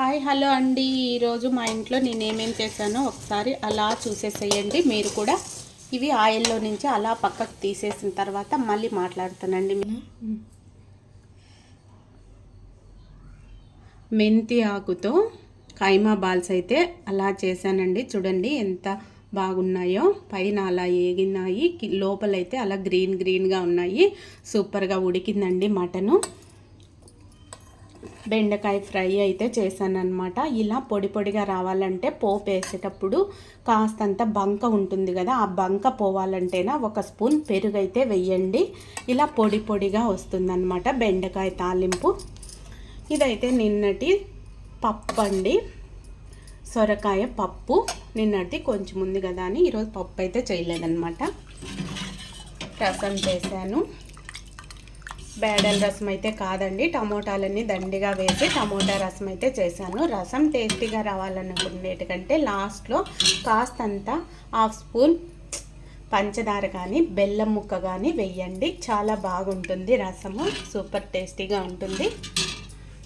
Hi hello అండి. ఈరోజు మా ఇంట్లో నేను ఏమేం చేశానో ఒకసారి అలా చూసేసేయండి. మీరు కూడా ఇవి ఆయిల్లో నుంచి అలా పక్కకు తీసేసిన తర్వాత మళ్ళీ మాట్లాడుతానండి. మెంతి ఆకుతో కైమా బాల్స్ అయితే అలా చేశానండి. చూడండి ఎంత బాగున్నాయో. పైన అలా ఏగినాయి. లోపలైతే అలా గ్రీన్ గ్రీన్గా ఉన్నాయి. సూపర్గా ఉడికిందండి మటను. బెండకాయ ఫ్రై అయితే చేశానమాట ఇలా పొడి పొడిగా రావాలంటే పోపు వేసేటప్పుడు కాస్తంత బంక ఉంటుంది కదా ఆ బంక పోవాలంటేనా ఒక స్పూన్ పెరుగు అయితే వెయ్యండి ఇలా పొడి పొడిగా వస్తుందన్నమాట బెండకాయ తాలింపు. ఇదైతే నిన్నటి పప్పు అండి. సొరకాయ పప్పు. నిన్నటి కొంచెం ఉంది కదా అని ఈరోజు పప్పు అయితే చేయలేదన్నమాట. రసం చేశాను. బేడల రసం అయితే కాదండి. టమోటాలన్నీ దండిగా వేసి టమోటా రసం అయితే చేశాను. రసం టేస్టీగా రావాలనుకునేటికంటే లాస్ట్లో కాస్తంత హాఫ్ స్పూన్ పంచదార కానీ బెల్లం ముక్క కానీ వెయ్యండి చాలా బాగుంటుంది రసము. సూపర్ టేస్టీగా ఉంటుంది.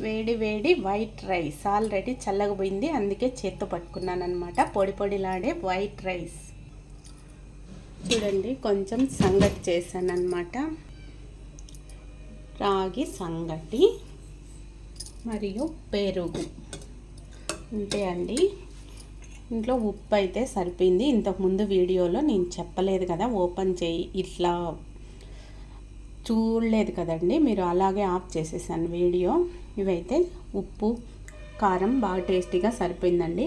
వేడి వేడి వైట్ రైస్ ఆల్రెడీ చల్లగపోయింది అందుకే చేత్తో పట్టుకున్నాను అనమాట పొడి పొడిలాడే వైట్ రైస్. చూడండి కొంచెం సంగతి చేశాను అనమాట రాగి సంగటి మరియు పెరుగు. అంతే అండి. ఇంట్లో ఉప్పు అయితే సరిపోయింది. ఇంతకుముందు వీడియోలో నేను చెప్పలేదు కదా ఓపెన్ చేయి ఇట్లా చూడలేదు కదండి. మీరు అలాగే ఆఫ్ చేసేసాను వీడియో. ఇవైతే ఉప్పు కారం బాగా టేస్టీగా సరిపోయిందండి.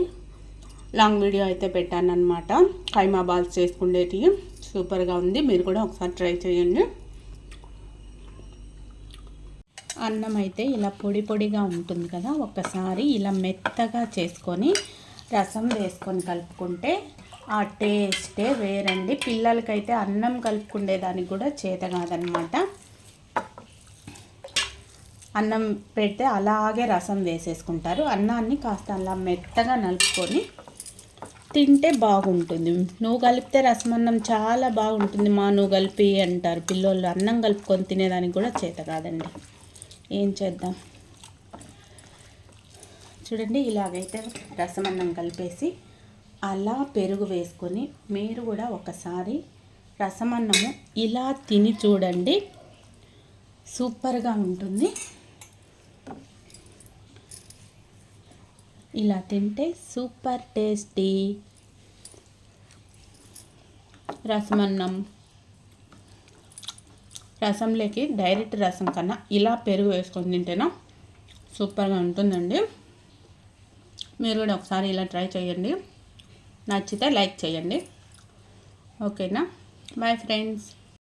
లాంగ్ వీడియో అయితే పెట్టాను అనమాట కైమా బాల్స్ చేసుకునేటివి సూపర్గా ఉంది. మీరు కూడా ఒకసారి ట్రై చేయండి. అన్నం అయితే ఇలా పొడి పొడిగా ఉంటుంది కదా ఒకసారి ఇలా మెత్తగా చేసుకొని రసం వేసుకొని కలుపుకుంటే ఆ టేస్టే వేరండి. పిల్లలకైతే అన్నం కలుపుకుండేదానికి కూడా చేత కాదనమాట. అన్నం పెడితే అలాగే రసం వేసేసుకుంటారు. అన్నాన్ని కాస్త అలా మెత్తగా నలుపుకొని తింటే బాగుంటుంది. నువ్వు కలిపితే రసం అన్నం చాలా బాగుంటుంది మా నువ్వు కలిపి అంటారు. పిల్లోళ్ళు అన్నం కలుపుకొని తినేదానికి కూడా చేత కాదండి. ఏం చేద్దాం? చూడండి ఇలాగైతే రసం అన్నం కలిపేసి అలా పెరుగు వేసుకొని మీరు కూడా ఒకసారి రసమన్నము ఇలా తిని చూడండి. సూపర్గా ఉంటుంది. ఇలా తింటే సూపర్ టేస్టీ. రసమన్నం. రసంలోకి డైరెక్ట్ రసం కన్నా ఇలా పెరుగు వేసుకొని తింటేనా సూపర్గా ఉంటుందండి. మీరు కూడా ఒకసారి ఇలా ట్రై చేయండి. నచ్చితే లైక్ చేయండి. ఓకేనా? Bye friends.